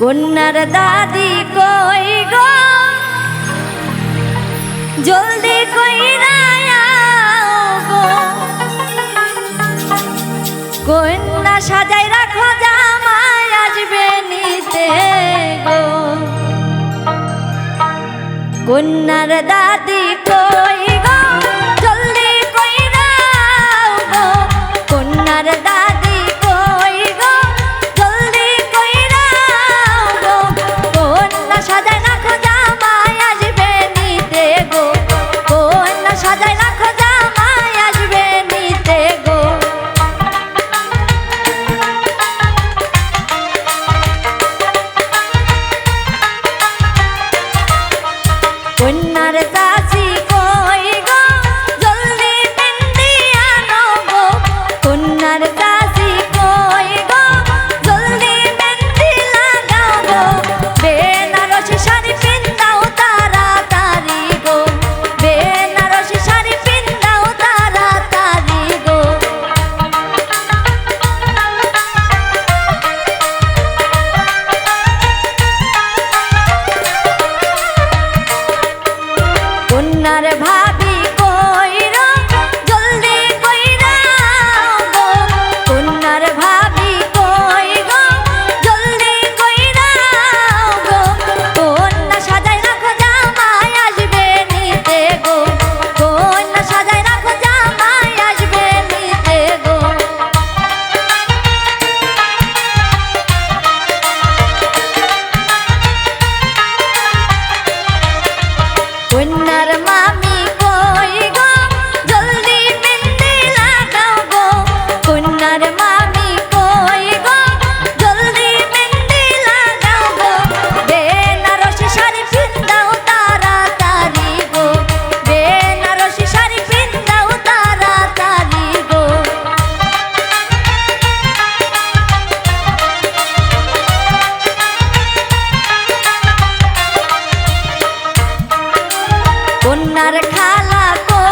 কন্যার দাদি কই গো? জলদি আও গো। কন্যা সাজাই রাখো জামাই আসবে নিতে গো। কন্যার দাদি কন্যার চাষি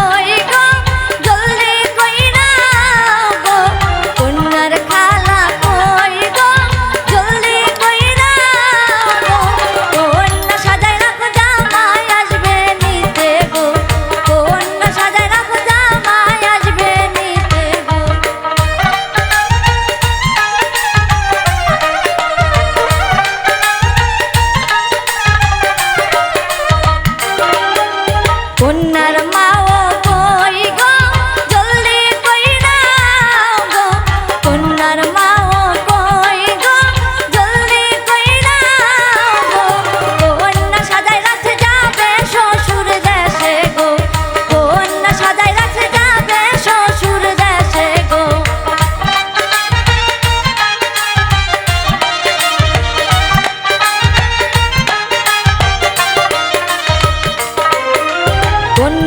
হয়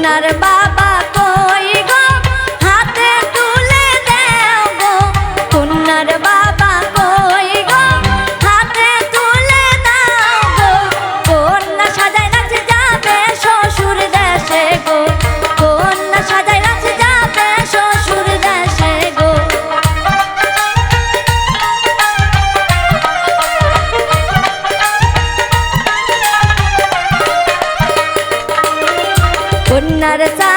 not about gotta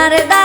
Narada